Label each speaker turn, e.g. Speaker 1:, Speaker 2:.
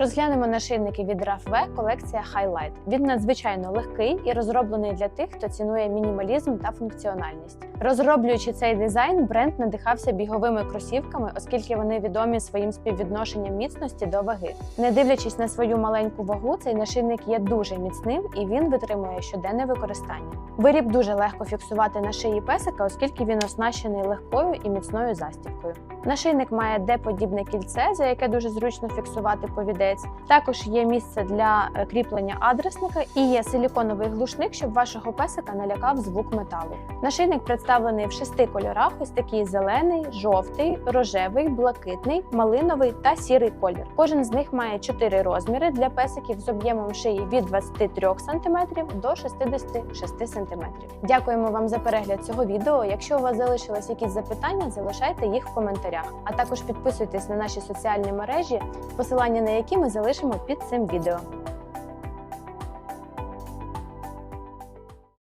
Speaker 1: Розглянемо нашийники від RAFV колекція Highlight. Він надзвичайно легкий і розроблений для тих, хто цінує мінімалізм та функціональність. Розроблюючи цей дизайн, бренд надихався біговими кросівками, оскільки вони відомі своїм співвідношенням міцності до ваги. Не дивлячись на свою маленьку вагу, цей нашийник є дуже міцним і він витримує щоденне використання. Виріб дуже легко фіксувати на шиї песика, оскільки він оснащений легкою і міцною застібкою. Нашийник має Д-подібне кільце, за яке дуже зручно фіксувати повідець. Також є місце для е, кріплення адресника і є силіконовий глушник, щоб вашого песика не лякав звук металу. Нашийник представлений в шести кольорах: ось такий зелений, жовтий, рожевий, блакитний, малиновий та сірий колір. Кожен з них має чотири розміри для песиків з об'ємом шиї від 23 см до 66 см. Дякуємо вам за перегляд цього відео. Якщо у вас залишились якісь запитання, залишайте їх в коментарях. А також підписуйтесь на наші соціальні мережі, посилання на які ми залишимо під цим відео.